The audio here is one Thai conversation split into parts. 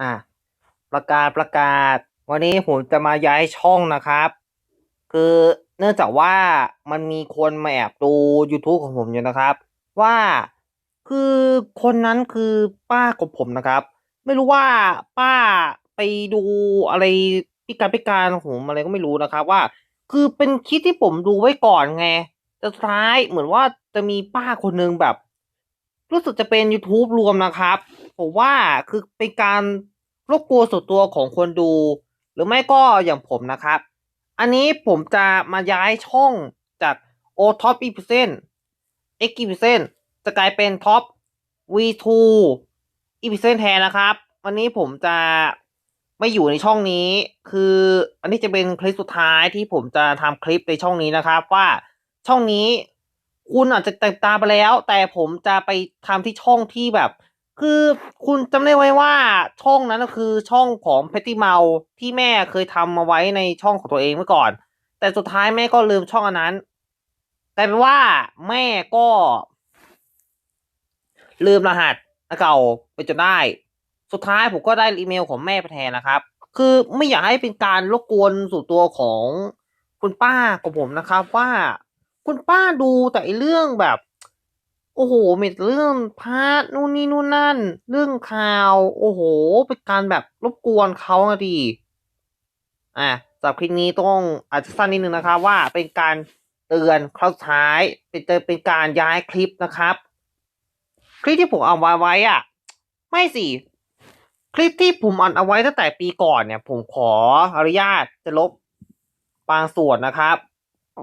อะประกาศประกาศ วันนี้ผมจะมาย้ายช่องนะครับ คือเนื่องจากว่ามันมีคนมาแอบดู YouTube ของผมอยู่นะครับ ว่าคือคนนั้นคือป้าของผมนะครับ ไม่รู้ว่าป้าไปดูอะไรพิการพิการของผมอะไรก็ไม่รู้นะครับ ว่า คือเป็นคลิปที่ผมดูไว้ก่อนไงแต่สุดท้ายเหมือนว่าจะมีป้าคนหนึงแบบ รู้สึกจะเป็น YouTube รวมนะครับ ผมว่าคือเป็นการ รบกวนส่วนตัวของคนดู หรือไม่ก็อย่างผมนะครับ อันนี้ผมจะมาย้ายช่องจาก O Top e p e r c e n X e p e r c e n จะกลายเป็น Top V2 e p e r c e n แทนนะครับ วันนี้ผมจะไม่อยู่ในช่องนี้ คืออันนี้จะเป็นคลิปสุดท้ายที่ผมจะทำคลิปในช่องนี้นะครับ ว่าช่องนี้คุณอาจจะติดตามไปแล้ว แต่ผมจะไปทำที่ช่องที่แบบ คือคุณจำได้ไว้ว่าช่องนั้นก็คือช่องของ p พ t t y m o u ที่แม่เคยทำมาไว้ในช่องของตัวเองเมื่อก่อน แต่สุดท้ายแม่ก็ลืมช่องอันนั้นแต่เป็นว่าแม่ก็ ลืมรหัสเก่าไปจนได้ สุดท้ายผมก็ได้อีเมลของแม่ไปแทนนะครับ คือไม่อยากให้เป็นการรบกวนสู่ตัวของคุณป้าของผมนะครับ ว่าคุณป้าดูแต่เรื่องแบบ โอ้โหมีเรื่องพาร์ทนู่นนี่นู่นนั่น เรื่องข่าว โอ้โห เป็นการแบบรบกวนเขาอะดีอะสำหรับคลิปนี้ต้องอาจจะสั้นนิดนึงนะครับว่าเป็นการเตือนครั้งท้าย เป็นเตือนเป็นการย้ายคลิปนะครับ คลิปที่ผมเอาไว้ไว้อะไม่สิคลิปที่ผมอัดเอาไว้ตั้งแต่ปีก่อนเนี่ย ผมขออนุญาตจะลบบางส่วนนะครับ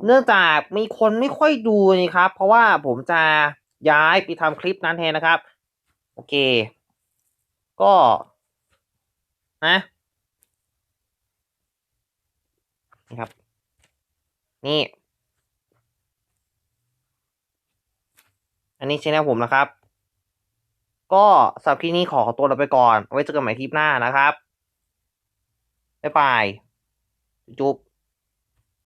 เนื่องจากมีคนไม่ค่อยดูนี่ครับ เพราะว่าผมจะ ย้ายไปทำคลิปนั้นแทนนะครับ โอเค ก็นะนี่ครับ นี่ อันนี้ช่องผมนะครับ ก็สำหรับคลิปนี้ขอตัวเราไปก่อน ไว้เจอกันใหม่คลิปหน้านะครับ บ๊ายบาย จุ๊บ